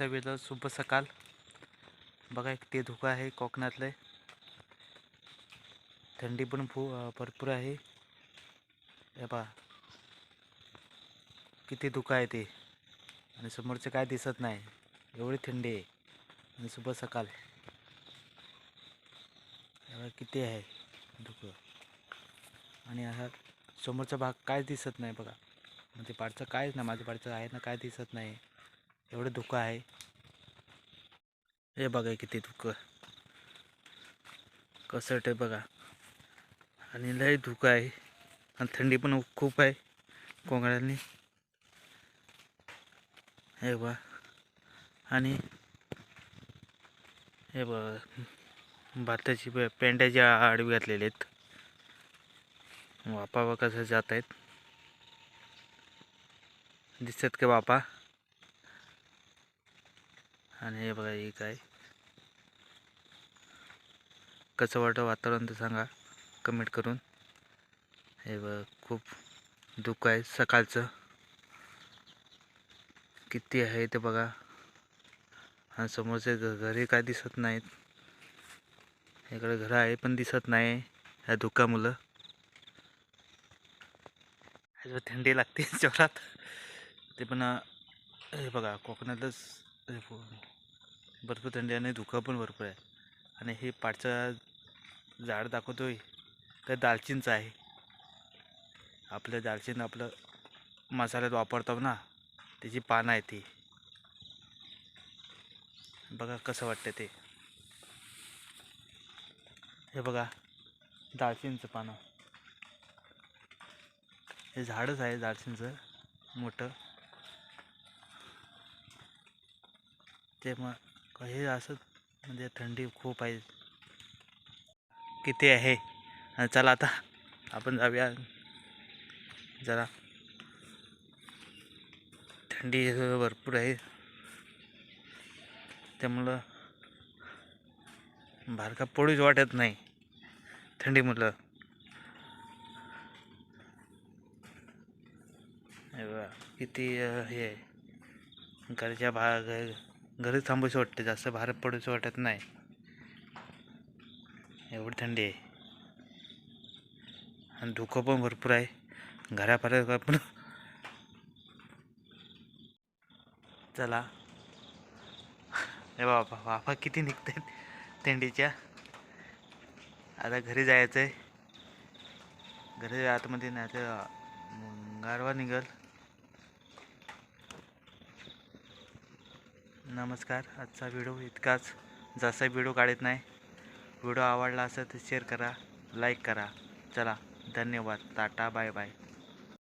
सकाळचा वेळ शुभ सकाळ बघा एक ते धुकं आहे कोकणातलं. थंडी पण फू भरपूर आहे. हे पहा. किती धुकं आहे ते. आणि समोरचं काय दिसत नाही. एवढी थंडी आहे. आणि शुभ सकाळ किती आहे धुकं. आणि हा समोरचा भाग काय दिसत नाही बघा. म्हणजे पाडचं कायच ना माझ्या पाडचं आहे ना काय दिसत नाही. एवढं धुकं आहे. हे बघा किती धुकं. कसट आहे बघा. आणि लय धुकं आहे. आणि थंडी पण खूप आहे कोंगड्यांनी हे बघा. आणि हे बघा. भाताची पे- पेंड्याची आडवी घातलेले आहेत. वापा बघा कसं जात आहेत. दिसतात का बापा? आणि हे बघा एक आहे कसं वाटतं वातावरण तर सांगा कमेंट करून. हे बघ खूप दुःख आहे सकाळचं. किती आहे ते बघा. आणि समोरचे घ घरी काय दिसत नाहीत. इकडे घरं आहे पण दिसत नाही ह्या धुक्यामुळं ह्याच्यावर थंडी लागते जोरात. ते पण हे बघा कोकणातच भरपूर थंडी आणि धुकं पण भरपूर आहे. आणि हे पाठचं झाड दाखवतोय. तर दालचिनचं आहे. आपलं दालचिन आपलं मसाल्यात वापरतो ना त्याची पानं आहे ती. बघा कसं वाटतं ते. हे बघा दालचिनचं पानं. हे झाडच आहे दालचिनचं मोठं. ते मग हे असं म्हणजे थंडी खूप आहे. किती आहे? चला आता आपण जाऊया. जरा थंडी भरपूर आहे. त्यामुळं बाहेर का पडूच वाटत नाही. थंडी मुलं किती हे आहे. घरच्या भाग घरी थांबूच वाटते जास्त बाहेर पडूचं वाटत नाही. एवढी थंडी आहे. आणि धुकं पण भरपूर आहे. घरापर्यंत पण. चला. हे बाबा वाफा किती निघतात थंडीच्या. आता घरी जायचं आहे घरी आतमध्ये नाही तर गारवा निघल. नमस्कार आजचा व्हिडिओ इतकाच. जसा व्हिडिओ काढत नाही व्हिडिओ आवडला असेल तर शेअर करा लाईक करा. चला धन्यवाद. Tata bye bye